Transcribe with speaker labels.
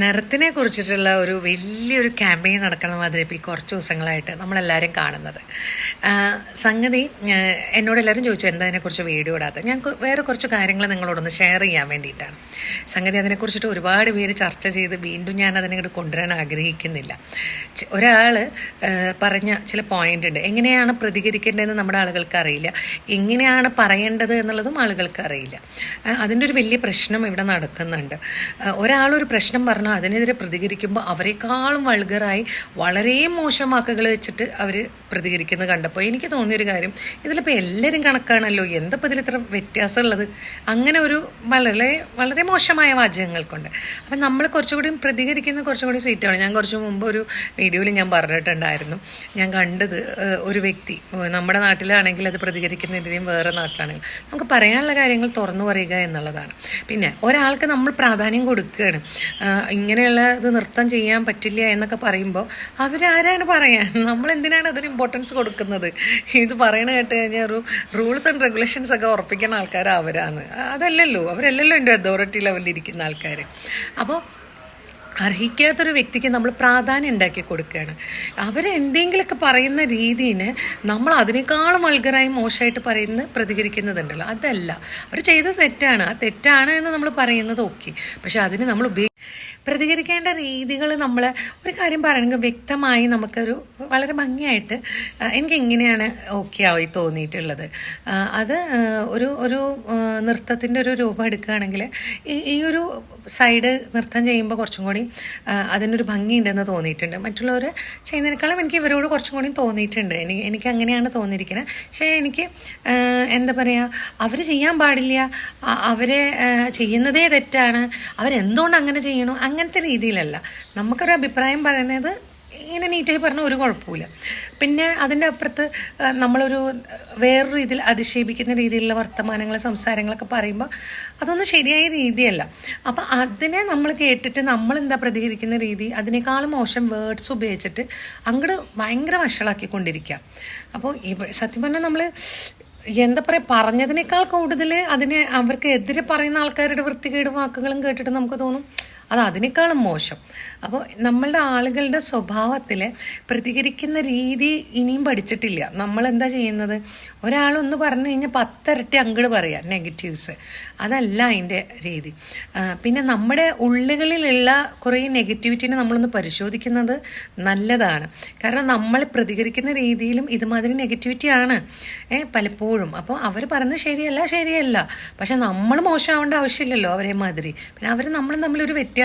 Speaker 1: നിറത്തിനെ കുറിച്ചിട്ടുള്ള ഒരു വലിയൊരു ക്യാമ്പയിൻ നടക്കുന്ന മാതിരി ഇപ്പോൾ ഈ കുറച്ച് ദിവസങ്ങളായിട്ട് നമ്മളെല്ലാവരും കാണുന്നത്. സംഗതി എന്നോട് എല്ലാവരും ചോദിച്ചു എന്താ അതിനെക്കുറിച്ച് വീഡിയോ ഇടാത്ത? ഞാൻ വേറെ കുറച്ച് കാര്യങ്ങൾ നിങ്ങളോടൊന്ന് ഷെയർ ചെയ്യാൻ വേണ്ടിയിട്ടാണ്. സംഗതി അതിനെക്കുറിച്ചിട്ട് ഒരുപാട് പേര് ചർച്ച ചെയ്ത് വീണ്ടും ഞാൻ അതിനെങ്ങോട്ട് കൊണ്ടുവരാൻ ആഗ്രഹിക്കുന്നില്ല. ഒരാൾ പറഞ്ഞ ചില പോയിന്റ് ഉണ്ട്. എങ്ങനെയാണ് പ്രതികരിക്കേണ്ടതെന്ന് നമ്മുടെ ആളുകൾക്ക് അറിയില്ല. എങ്ങനെയാണ് പറയേണ്ടത് എന്നുള്ളതും ആളുകൾക്ക് അറിയില്ല. അതിന്റെ ഒരു വലിയ പ്രശ്നം ഇവിടെ നടക്കുന്നുണ്ട്. ഒരാളൊരു പ്രശ്നം പറഞ്ഞാൽ അതിനെതിരെ പ്രതികരിക്കുമ്പോൾ അവരെക്കാളും വൾഗറായി വളരെ മോശം വാക്കുകൾ വെച്ചിട്ട് അവർ പ്രതികരിക്കുന്നത് കണ്ടപ്പോൾ എനിക്ക് തോന്നിയൊരു കാര്യം ഇതിലിപ്പോൾ എല്ലാവരും കണക്കാണല്ലോ എന്തപ്പോൾ ഇതിൽ ഇത്ര വ്യത്യാസമുള്ളത്? അങ്ങനെ ഒരു വളരെ വളരെ മോശമായ വാചകങ്ങൾക്കുണ്ട്. അപ്പം നമ്മൾ കുറച്ചുകൂടി പ്രതികരിക്കുന്ന കുറച്ചുകൂടി സ്വീറ്റാണ് ഞാൻ കുറച്ച് മുമ്പ് ഒരു വീഡിയോയിൽ ഞാൻ പറഞ്ഞിട്ടുണ്ടായിരുന്നു. ഞാൻ കണ്ടത് ഒരു വ്യക്തി നമ്മുടെ നാട്ടിലാണെങ്കിൽ അത് പ്രതികരിക്കുന്ന രീതിയും വേറെ നാട്ടിലാണെങ്കിൽ നമുക്ക് പറയാനുള്ള കാര്യങ്ങൾ തുറന്നു പറയുക എന്നുള്ളതാണ്. പിന്നെ ഒരാൾക്ക് നമ്മൾ പ്രാധാന്യം കൊടുക്കുകയാണ്. ഇങ്ങനെയുള്ള ഇത് നൃത്തം ചെയ്യാൻ പറ്റില്ല എന്നൊക്കെ പറയുമ്പോൾ അവരാരാണ് പറയാൻ? നമ്മൾ എന്തിനാണ് അതിന് ഇമ്പോർട്ടൻസ് കൊടുക്കുന്നത്? ഇത് പറയണ കേട്ട് കഴിഞ്ഞാൽ ഒരു റൂൾസ് ആൻഡ് റെഗുലേഷൻസ് ഒക്കെ ഉറപ്പിക്കുന്ന ആൾക്കാർ അവരാണ് അതല്ലല്ലോ. അവരല്ലല്ലോ എന്റെ അതോറിറ്റി ലെവലിൽ ഇരിക്കുന്ന ആൾക്കാർ അപ്പോൾ അർഹിക്കാത്തൊരു വ്യക്തിക്ക് നമ്മൾ പ്രാധാന്യം ഉണ്ടാക്കി കൊടുക്കുകയാണ് അവരെന്തെങ്കിലുമൊക്കെ പറയുന്ന രീതിയിൽ നമ്മൾ അതിനേക്കാളും വൾഗറായി മോശമായിട്ട് പറയുന്ന പ്രതികരിക്കുന്നതുണ്ടല്ലോ. അതല്ല. അവർ ചെയ്തത് തെറ്റാണ്. ആ തെറ്റാണ് എന്ന് നമ്മൾ പറയുന്നത് ഓക്കെ പക്ഷെ അതിന് നമ്മൾ ഉപയോഗി പ്രതികരിക്കേണ്ട രീതികൾ നമ്മൾ ഒരു കാര്യം പറയണമെങ്കിൽ വ്യക്തമായി നമുക്കൊരു വളരെ ഭംഗിയായിട്ട് എനിക്ക് എങ്ങനെയാണ് ഓക്കെ ആയി തോന്നിയിട്ടുള്ളത്. അത് ഒരു ഒരു നൃത്തത്തിന്റെ ഒരു രൂപം എടുക്കുകയാണെങ്കിൽ ഈ ഒരു സൈഡ് നൃത്തം ചെയ്യുമ്പോൾ കുറച്ചും കൂടി അതിനൊരു ഭംഗിയുണ്ടെന്ന് തോന്നിയിട്ടുണ്ട്. മറ്റുള്ളവർ ചെയ്യുന്നതിനേക്കാളും എനിക്ക് ഇവരോട് കുറച്ചും കൂടി തോന്നിയിട്ടുണ്ട്. എനിക്ക് എനിക്ക് അങ്ങനെയാണ് തോന്നിയിരിക്കുന്നത് പക്ഷേ എനിക്ക് എന്താ പറയുക അവർ ചെയ്യാൻ പാടില്ല. അവരെ ചെയ്യുന്നതേ തെറ്റാണ്. അവരെന്തുകൊണ്ട് അങ്ങനെ ചെയ്യണോ? അങ്ങനത്തെ രീതിയിലല്ല. നമുക്കൊരു അഭിപ്രായം പറയുന്നത് ഇങ്ങനെ നീറ്റായി പറഞ്ഞാൽ ഒരു കുഴപ്പമില്ല പിന്നെ അതിന്റെ അപ്പുറത്ത് നമ്മളൊരു വേറൊരു രീതിയിൽ അധിക്ഷേപിക്കുന്ന രീതിയിലുള്ള വർത്തമാനങ്ങൾ സംസാരങ്ങളൊക്കെ പറയുമ്പോൾ അതൊന്നും ശരിയായ രീതിയല്ല. അപ്പം അതിനെ നമ്മൾ കേട്ടിട്ട് നമ്മൾ എന്താ പ്രതികരിക്കുന്ന രീതി? അതിനേക്കാളും മോശം വേർഡ്സ് ഉപയോഗിച്ചിട്ട് അങ്ങോട്ട് ഭയങ്കര വഷളാക്കിക്കൊണ്ടിരിക്കുക അപ്പോൾ ഇവ സത്യം പറഞ്ഞാൽ നമ്മൾ എന്താ പറയുക പറഞ്ഞതിനേക്കാൾ കൂടുതൽ അതിനെ അവർക്ക് എതിരെ പറയുന്ന ആൾക്കാരുടെ വൃത്തികേട് വാക്കുകളും കേട്ടിട്ട് നമുക്ക് തോന്നും അത് അതിനേക്കാളും മോശം. അപ്പോൾ നമ്മളുടെ ആളുകളുടെ സ്വഭാവത്തിൽ പ്രതികരിക്കുന്ന രീതി ഇനിയും പഠിച്ചിട്ടില്ല. നമ്മൾ എന്താ ചെയ്യുന്നത്? ഒരാളൊന്ന് പറഞ്ഞു കഴിഞ്ഞാൽ പത്തിരട്ടി അങ്ങോട്ട് പറയാം നെഗറ്റീവ്സ് അതല്ല അതിന്റെ രീതി. പിന്നെ നമ്മുടെ ഉള്ളുകളിലുള്ള കുറേ നെഗറ്റിവിറ്റിനെ നമ്മളൊന്ന് പരിശോധിക്കുന്നത് നല്ലതാണ്. കാരണം നമ്മൾ പ്രതികരിക്കുന്ന രീതിയിലും ഇതുമാതിരി നെഗറ്റിവിറ്റി ആണ് പലപ്പോഴും. അപ്പോൾ അവർ പറഞ്ഞത് ശരിയല്ല ശരിയല്ല. പക്ഷെ നമ്മൾ മോശമാവേണ്ട ആവശ്യമില്ലല്ലോ അവരെ മാതിരി പിന്നെ അവർ നമ്മൾ തമ്മിലൊരു വ്യത്യാസം